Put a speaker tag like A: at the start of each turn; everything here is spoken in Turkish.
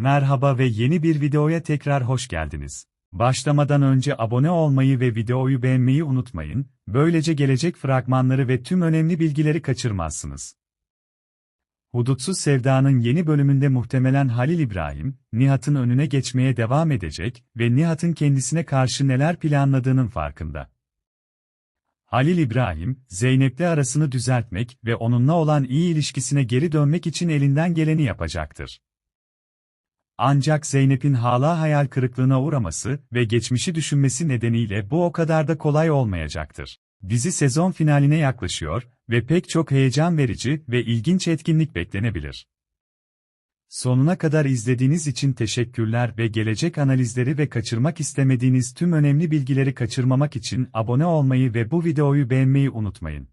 A: Merhaba ve yeni bir videoya tekrar hoş geldiniz. Başlamadan önce abone olmayı ve videoyu beğenmeyi unutmayın, böylece gelecek fragmanları ve tüm önemli bilgileri kaçırmazsınız. Hudutsuz Sevda'nın yeni bölümünde muhtemelen Halil İbrahim, Nihat'ın önüne geçmeye devam edecek ve Nihat'ın kendisine karşı neler planladığının farkında. Halil İbrahim, Zeynep'le arasını düzeltmek ve onunla olan iyi ilişkisine geri dönmek için elinden geleni yapacaktır. Ancak Zeynep'in hala hayal kırıklığına uğraması ve geçmişi düşünmesi nedeniyle bu o kadar da kolay olmayacaktır. Dizi sezon finaline yaklaşıyor ve pek çok heyecan verici ve ilginç etkinlik beklenebilir. Sonuna kadar izlediğiniz için teşekkürler ve gelecek analizleri ve kaçırmak istemediğiniz tüm önemli bilgileri kaçırmamak için abone olmayı ve bu videoyu beğenmeyi unutmayın.